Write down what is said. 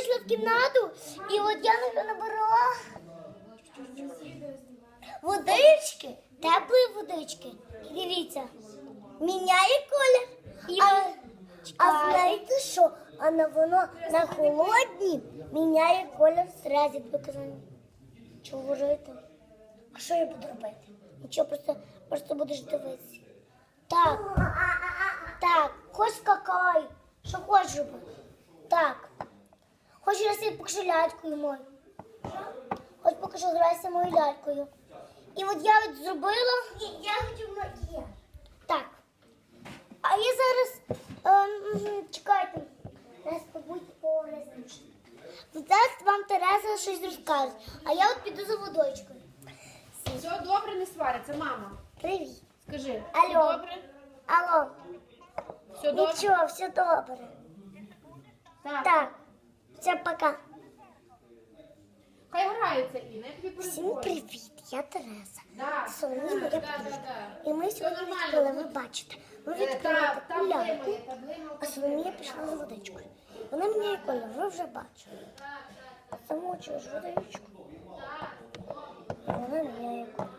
вийшла в кімнату, і от я набирала водички, теплої водички. І дивіться, міняє колір. А, а знаєте що? А на воно на холодній міняє колір зразу від виказання. Що говорити? А що я буду робити? Нічого, просто, просто будеш дивитися. Так. Так, хоч скакай. Що хочеш робити? Хоч раз я покажу лялькою мою. Хоч покажу грайся мою лялькою. І от я от зробила. Ні, я хочу макіяж. Так. А я зараз ем, чекайте. Зараз побудьте поразніше. Зараз вам Тереза щось розкаже. А я от піду за водичкою. Все добре, не свариться, мама. Привіт. Скажи, Алло. все добре? Алло. Все добре? Нічого, все добре. Так. Так. Все, пока. Хай граються, Інна, я тобі Всім привіт, я Тереза. Да. Соломія моя Да, да, подружка. да. І ми сьогодні нормально. відкрили, ви бачите. Ми Е, відкрили та- таку Там ляльку, блимає, та блимає. а Соломія пішла за водичкою. Вона міняє колір, ви вже бачили. Замочуєш водичку. Вона міняє колір.